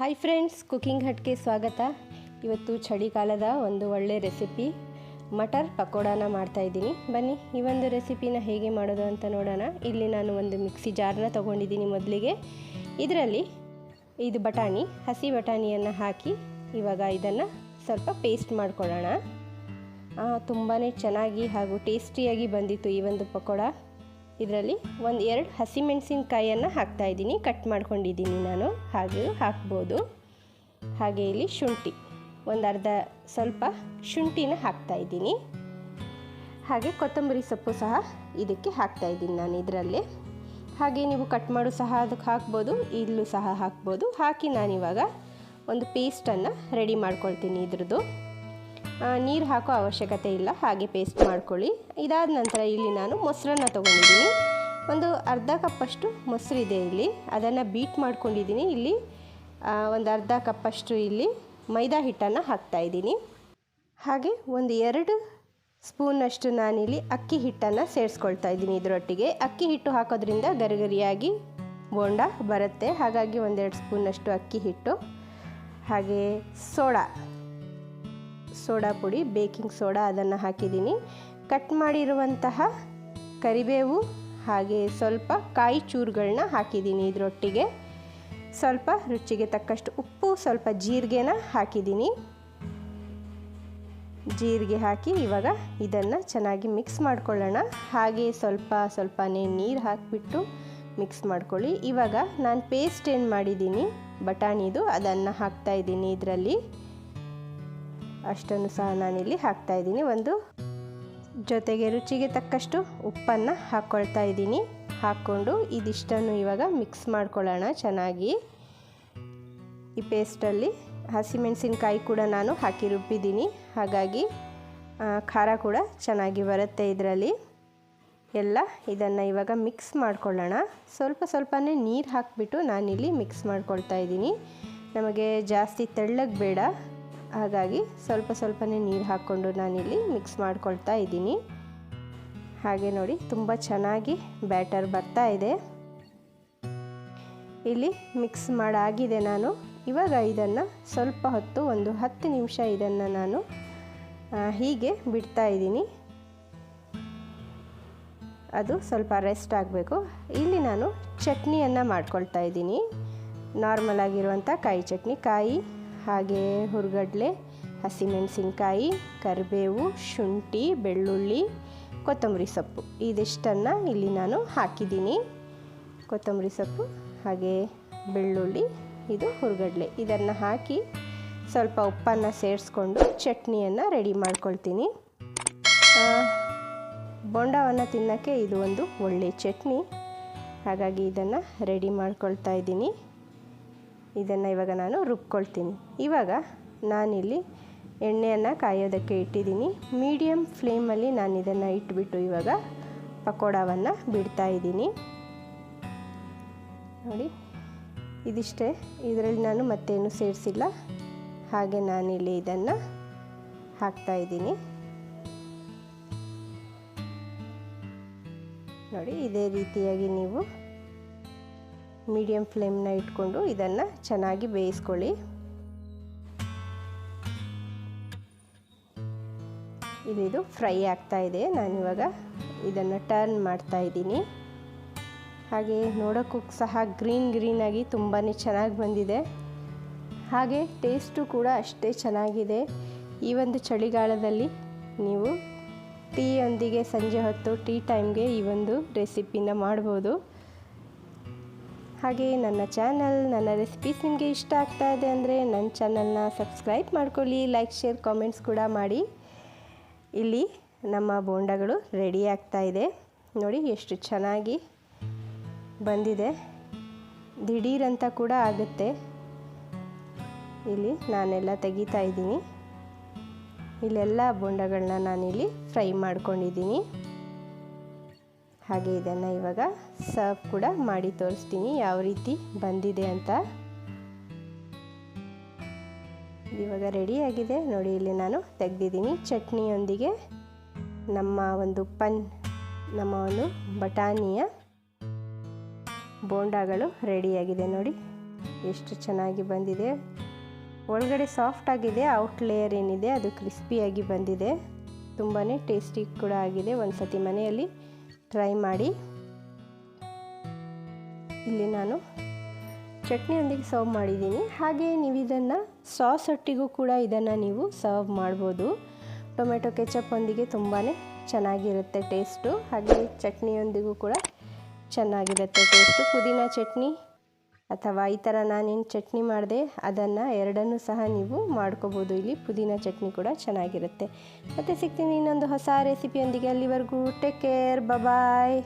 Hi friends cooking ಹಟ್ಗೆ ಸ್ವಾಗತ ಇವತ್ತು ಚಳಿಗಾಲದ ಒಂದು ಒಳ್ಳೆ ರೆಸಿಪಿ ಮಟರ್ ಪಕೋಡಾನ ಮಾಡ್ತಾ ಇದ್ದೀನಿ ಬನ್ನಿ ಈ ಒಂದು ರೆಸಿಪಿನ ಹೇಗೆ ಮಾಡೋದು ಅಂತ ನೋಡೋಣ ಇಲ್ಲಿ ನಾನು ಒಂದು ಮಿಕ್ಸಿ ಜಾರ್ನ ತೊಗೊಂಡಿದ್ದೀನಿ ಮೊದಲಿಗೆ ಇದರಲ್ಲಿ ಇದು ಬಟಾಣಿ ಹಸಿ ಬಟಾಣಿಯನ್ನು ಹಾಕಿ ಇವಾಗ ಇದನ್ನು ಸ್ವಲ್ಪ ಪೇಸ್ಟ್ ಮಾಡ್ಕೊಳ್ಳೋಣ ತುಂಬಾ ಚೆನ್ನಾಗಿ ಹಾಗೂ ಟೇಸ್ಟಿಯಾಗಿ ಬಂದಿತ್ತು ಈ ಒಂದು ಪಕೋಡ. ಇದರಲ್ಲಿ ಒಂದು ಎರಡು ಹಾಕ್ತಾ ಹಾಕ್ತಾಯಿದ್ದೀನಿ ಕಟ್ ಮಾಡ್ಕೊಂಡಿದ್ದೀನಿ ನಾನು. ಹಾಗೆ ಹಾಕ್ಬೋದು. ಹಾಗೆ ಇಲ್ಲಿ ಶುಂಠಿ. ಒಂದು ಅರ್ಧ ಸ್ವಲ್ಪ ಶುಂಠಿನ ಹಾಕ್ತಾಯಿದ್ದೀನಿ ಹಾಗೆ ಕೊತ್ತಂಬರಿ ಸೊಪ್ಪು ಸಹ ಇದಕ್ಕೆ ಹಾಕ್ತಾಯಿದ್ದೀನಿ ನಾನು ಇದರಲ್ಲಿ. ಹಾಗೆ ನೀವು ಕಟ್ ಮಾಡು ಸಹ ಅದಕ್ಕೆ ಹಾಕ್ಬೋದು. ಇಲ್ಲೂ ಸಹ ಹಾಕ್ಬೋದು. ಹಾಕಿ ನಾನಿವಾಗ ಒಂದು ಪೇಸ್ಟನ್ನು ರೆಡಿ ಮಾಡ್ಕೊಳ್ತೀನಿ ಇದ್ರದ್ದು. ನೀರು ಹಾಕೋ ಅವಶ್ಯಕತೆ ಇಲ್ಲ, ಹಾಗೆ ಪೇಸ್ಟ್ ಮಾಡ್ಕೊಳ್ಳಿ. ಇದಾದ ನಂತರ ಇಲ್ಲಿ ನಾನು ಮೊಸರನ್ನು ತೊಗೊಂಡಿದ್ದೀನಿ. ಒಂದು ಅರ್ಧ ಕಪ್ಪಷ್ಟು ಮೊಸರಿದೆ ಇಲ್ಲಿ. ಅದನ್ನು ಬೀಟ್ ಮಾಡ್ಕೊಂಡಿದ್ದೀನಿ. ಇಲ್ಲಿ ಒಂದು ಅರ್ಧ ಕಪ್ಪಷ್ಟು ಇಲ್ಲಿ ಮೈದಾ ಹಿಟ್ಟನ್ನು ಹಾಕ್ತಾಯಿದ್ದೀನಿ ಹಾಗೆ ಒಂದು ಎರಡು ಸ್ಪೂನಷ್ಟು ನಾನಿಲ್ಲಿ ಅಕ್ಕಿ ಹಿಟ್ಟನ್ನು ಸೇರಿಸ್ಕೊಳ್ತಾ ಇದ್ದೀನಿ ಇದರೊಟ್ಟಿಗೆ. ಅಕ್ಕಿ ಹಿಟ್ಟು ಹಾಕೋದ್ರಿಂದ ಗರಿಗರಿಯಾಗಿ ಬೋಂಡ ಬರುತ್ತೆ. ಹಾಗಾಗಿ ಒಂದೆರಡು ಸ್ಪೂನಷ್ಟು ಅಕ್ಕಿ ಹಿಟ್ಟು. ಹಾಗೆ ಸೋಡಾ. ಸೋಡಾ ಪುಡಿ, ಬೇಕಿಂಗ್ ಸೋಡಾ ಅದನ್ನು ಹಾಕಿದ್ದೀನಿ. ಕಟ್ ಮಾಡಿರುವಂತಹ ಕರಿಬೇವು ಹಾಗೆ ಸ್ವಲ್ಪ ಕಾಯಿ ಚೂರುಗಳನ್ನ ಹಾಕಿದ್ದೀನಿ ಇದರೊಟ್ಟಿಗೆ. ಸ್ವಲ್ಪ ರುಚಿಗೆ ತಕ್ಕಷ್ಟು ಉಪ್ಪು, ಸ್ವಲ್ಪ ಜೀರಿಗೆನ ಹಾಕಿದ್ದೀನಿ. ಜೀರಿಗೆ ಹಾಕಿ ಇವಾಗ ಇದನ್ನು ಚೆನ್ನಾಗಿ ಮಿಕ್ಸ್ ಮಾಡ್ಕೊಳ್ಳೋಣ. ಹಾಗೆ ಸ್ವಲ್ಪ ಸ್ವಲ್ಪನೇ ನೀರು ಹಾಕಿಬಿಟ್ಟು ಮಿಕ್ಸ್ ಮಾಡ್ಕೊಳ್ಳಿ. ಇವಾಗ ನಾನು ಪೇಸ್ಟ್ ಏನು ಮಾಡಿದ್ದೀನಿ, ಬಟಾಣಿದು ಅದನ್ನು ಹಾಕ್ತಾಯಿದ್ದೀನಿ ಇದರಲ್ಲಿ. ಅಷ್ಟನ್ನು ಸಹ ನಾನಿಲ್ಲಿ ಹಾಕ್ತಾಯಿದ್ದೀನಿ ಒಂದು ಜೊತೆಗೆ ರುಚಿಗೆ ತಕ್ಕಷ್ಟು ಉಪ್ಪನ್ನು ಹಾಕ್ಕೊಳ್ತಾ ಇದ್ದೀನಿ. ಹಾಕ್ಕೊಂಡು ಇದಿಷ್ಟನ್ನು ಇವಾಗ ಮಿಕ್ಸ್ ಮಾಡ್ಕೊಳ್ಳೋಣ ಚೆನ್ನಾಗಿ. ಈ ಪೇಸ್ಟಲ್ಲಿ ಹಸಿಮೆಣಸಿನ್ಕಾಯಿ ಕೂಡ ನಾನು ಹಾಕಿ ರುಬ್ಬಿದ್ದೀನಿ. ಹಾಗಾಗಿ ಖಾರ ಕೂಡ ಚೆನ್ನಾಗಿ ಬರುತ್ತೆ ಇದರಲ್ಲಿ. ಎಲ್ಲ ಇದನ್ನು ಇವಾಗ ಮಿಕ್ಸ್ ಮಾಡ್ಕೊಳ್ಳೋಣ. ಸ್ವಲ್ಪ ಸ್ವಲ್ಪನೇ ನೀರು ಹಾಕಿಬಿಟ್ಟು ನಾನಿಲ್ಲಿ ಮಿಕ್ಸ್ ಮಾಡ್ಕೊಳ್ತಾ ಇದ್ದೀನಿ. ನಮಗೆ ಜಾಸ್ತಿ ತೆಳ್ಳಗೆ ಬೇಡ. ಹಾಗಾಗಿ ಸ್ವಲ್ಪ ಸ್ವಲ್ಪನೇ ನೀರು ಹಾಕ್ಕೊಂಡು ನಾನಿಲ್ಲಿ ಮಿಕ್ಸ್ ಮಾಡ್ಕೊಳ್ತಾ ಇದ್ದೀನಿ. ಹಾಗೆ ನೋಡಿ, ತುಂಬ ಚೆನ್ನಾಗಿ ಬ್ಯಾಟರ್ ಬರ್ತಾ ಇದೆ. ಇಲ್ಲಿ ಮಿಕ್ಸ್ ಮಾಡಾಗಿದೆ ನಾನು. ಇವಾಗ ಇದನ್ನು ಸ್ವಲ್ಪ ಹೊತ್ತು ಒಂದು ಹತ್ತು ನಿಮಿಷ ಇದನ್ನು ನಾನು ಹೀಗೆ ಬಿಡ್ತಾ ಇದ್ದೀನಿ. ಅದು ಸ್ವಲ್ಪ ರೆಸ್ಟ್ ಆಗಬೇಕು. ಇಲ್ಲಿ ನಾನು ಚಟ್ನಿಯನ್ನು ಮಾಡ್ಕೊಳ್ತಾ ಇದ್ದೀನಿ. ನಾರ್ಮಲ್ ಆಗಿರುವಂಥ ಕಾಯಿ ಚಟ್ನಿ, ಕಾಯಿ ಹಾಗೆ ಹುರ್ಗಡ್ಲೆ, ಹಸಿಮೆಣಸಿನ್ಕಾಯಿ, ಕರಿಬೇವು, ಶುಂಠಿ, ಬೆಳ್ಳುಳ್ಳಿ, ಕೊತ್ತಂಬರಿ ಸೊಪ್ಪು. ಇದಿಷ್ಟನ್ನು ಇಲ್ಲಿ ನಾನು ಹಾಕಿದ್ದೀನಿ. ಕೊತ್ತಂಬರಿ ಸೊಪ್ಪು, ಹಾಗೆ ಬೆಳ್ಳುಳ್ಳಿ, ಇದು ಹುರ್ಗಡ್ಲೆ. ಇದನ್ನು ಹಾಕಿ ಸ್ವಲ್ಪ ಉಪ್ಪನ್ನು ಸೇರಿಸ್ಕೊಂಡು ಚಟ್ನಿಯನ್ನು ರೆಡಿ ಮಾಡ್ಕೊಳ್ತೀನಿ. ಬೋಂಡವನ್ನು ತಿನ್ನೋಕ್ಕೆ ಇದು ಒಂದು ಒಳ್ಳೆಯ ಚಟ್ನಿ. ಹಾಗಾಗಿ ಇದನ್ನು ರೆಡಿ ಮಾಡ್ಕೊಳ್ತಾ ಇದ್ದೀನಿ. ಇದನ್ನು ಇವಾಗ ನಾನು ರುಬ್ಕೊಳ್ತೀನಿ. ಇವಾಗ ನಾನಿಲ್ಲಿ ಎಣ್ಣೆಯನ್ನು ಕಾಯೋದಕ್ಕೆ ಇಟ್ಟಿದ್ದೀನಿ. ಮೀಡಿಯಮ್ ಫ್ಲೇಮಲ್ಲಿ ನಾನು ಇದನ್ನು ಇಟ್ಬಿಟ್ಟು ಇವಾಗ ಪಕೋಡವನ್ನು ಬಿಡ್ತಾ ಇದ್ದೀನಿ. ನೋಡಿ, ಇದಿಷ್ಟೇ. ಇದರಲ್ಲಿ ನಾನು ಮತ್ತೇನು ಸೇರಿಸಿಲ್ಲ. ಹಾಗೆ ನಾನಿಲ್ಲಿ ಇದನ್ನು ಹಾಕ್ತಾ ಇದ್ದೀನಿ. ನೋಡಿ, ಇದೇ ರೀತಿಯಾಗಿ ನೀವು ಮೀಡಿಯಮ್ ಫ್ಲೇಮ್ನ ಇಟ್ಕೊಂಡು ಇದನ್ನು ಚೆನ್ನಾಗಿ ಬೇಯಿಸ್ಕೊಳ್ಳಿ. ಇಲ್ಲಿದು ಫ್ರೈ ಆಗ್ತಾ ಇದೆ. ನಾನಿವಾಗ ಇದನ್ನು ಟರ್ನ್ ಮಾಡ್ತಾ ಇದ್ದೀನಿ. ಹಾಗೆ ನೋಡೋಕ್ಕೂ ಸಹ ಗ್ರೀನ್ ಗ್ರೀನಾಗಿ ತುಂಬಾ ಚೆನ್ನಾಗಿ ಬಂದಿದೆ. ಹಾಗೆ ಟೇಸ್ಟು ಕೂಡ ಅಷ್ಟೇ ಚೆನ್ನಾಗಿದೆ. ಈ ಒಂದು ಚಳಿಗಾಲದಲ್ಲಿ ನೀವು ಟೀಯೊಂದಿಗೆ ಸಂಜೆ ಹೊತ್ತು ಟೀ ಟೈಮ್ಗೆ ಈ ಒಂದು ರೆಸಿಪಿನ ಮಾಡ್ಬೋದು. ಹಾಗೆ ನನ್ನ ಚಾನಲ್, ನನ್ನ ರೆಸಿಪೀಸ್ ನಿಮಗೆ ಇಷ್ಟ ಆಗ್ತಾ ಇದೆ ಅಂದರೆ ನನ್ನ ಚಾನಲ್ನ ಸಬ್ಸ್ಕ್ರೈಬ್ ಮಾಡ್ಕೊಳ್ಳಿ ಲೈಕ್ ಶೇರ್ ಕಾಮೆಂಟ್ಸ್ ಕೂಡ ಮಾಡಿ. ಇಲ್ಲಿ ನಮ್ಮ ಬೋಂಡಗಳು ರೆಡಿ ಆಗ್ತಾ ಇದೆ. ನೋಡಿ ಎಷ್ಟು ಚೆನ್ನಾಗಿ ಬಂದಿದೆ. ದಿಢೀರಂತ ಕೂಡ ಆಗುತ್ತೆ. ಇಲ್ಲಿ ನಾನೆಲ್ಲ ತೆಗಿತಾ ಇದ್ದೀನಿ. ಇಲ್ಲೆಲ್ಲ ಬೋಂಡಗಳನ್ನ ನಾನಿಲ್ಲಿ ಫ್ರೈ ಮಾಡ್ಕೊಂಡಿದ್ದೀನಿ. ಹಾಗೆ ಇದನ್ನು ಇವಾಗ ಸರ್ವ್ ಕೂಡ ಮಾಡಿ ತೋರಿಸ್ತೀನಿ. ಯಾವ ರೀತಿ ಬಂದಿದೆ ಅಂತ. ಇವಾಗ ರೆಡಿಯಾಗಿದೆ ನೋಡಿ, ಇಲ್ಲಿ ನಾನು ತೆಗೆದಿದ್ದೀನಿ. ಚಟ್ನಿಯೊಂದಿಗೆ ನಮ್ಮ ಒಂದು ಪನ್, ನಮ್ಮ ಒಂದು ಬಟಾಣಿಯ ಬೋಂಡಾಗಳು ರೆಡಿಯಾಗಿದೆ ನೋಡಿ, ಎಷ್ಟು ಚೆನ್ನಾಗಿ ಬಂದಿದೆ. ಒಳಗಡೆ ಸಾಫ್ಟ್ ಆಗಿದೆ ಔಟ್ ಲೇಯರ್ ಏನಿದೆ, ಅದು ಕ್ರಿಸ್ಪಿಯಾಗಿ ಬಂದಿದೆ. ತುಂಬಾ ಟೇಸ್ಟಿ ಕೂಡ ಆಗಿದೆ. ಒಂದು ಸತಿ ಮನೆಯಲ್ಲಿ ಟ್ರೈ ಮಾಡಿ. ಇಲ್ಲಿ ನಾನು ಚಟ್ನಿಯೊಂದಿಗೆ ಸರ್ವ್ ಮಾಡಿದ್ದೀನಿ. ಹಾಗೆ ನೀವು ಇದನ್ನು ಸಾಸ್ ಒಟ್ಟಿಗೂ ಕೂಡ ಇದನ್ನು ನೀವು ಸರ್ವ್ ಮಾಡ್ಬೋದು. ಟೊಮೆಟೊ ಕೆಚಪ್ಪೊಂದಿಗೆ ತುಂಬಾ ಚೆನ್ನಾಗಿರುತ್ತೆ ಟೇಸ್ಟು ಹಾಗೆ ಚಟ್ನಿಯೊಂದಿಗೂ ಕೂಡ ಚೆನ್ನಾಗಿರುತ್ತೆ ಟೇಸ್ಟು ಪುದೀನ ಚಟ್ನಿ ಅಥವಾ ಈ ಥರ ನಾನೇನು ಚಟ್ನಿ ಮಾಡಿದೆ, ಅದನ್ನು ಎರಡನ್ನೂ ಸಹ ನೀವು ಮಾಡ್ಕೋಬೋದು. ಇಲ್ಲಿ ಪುದೀನ ಚಟ್ನಿ ಕೂಡ ಚೆನ್ನಾಗಿರುತ್ತೆ. ಮತ್ತು ಸಿಗ್ತೀನಿ ಇನ್ನೊಂದು ಹೊಸ ರೆಸಿಪಿಯೊಂದಿಗೆ ಅಲ್ಲಿವರೆಗೂ ಟೇಕ್ ಕೇರ್ ಬಾಯ್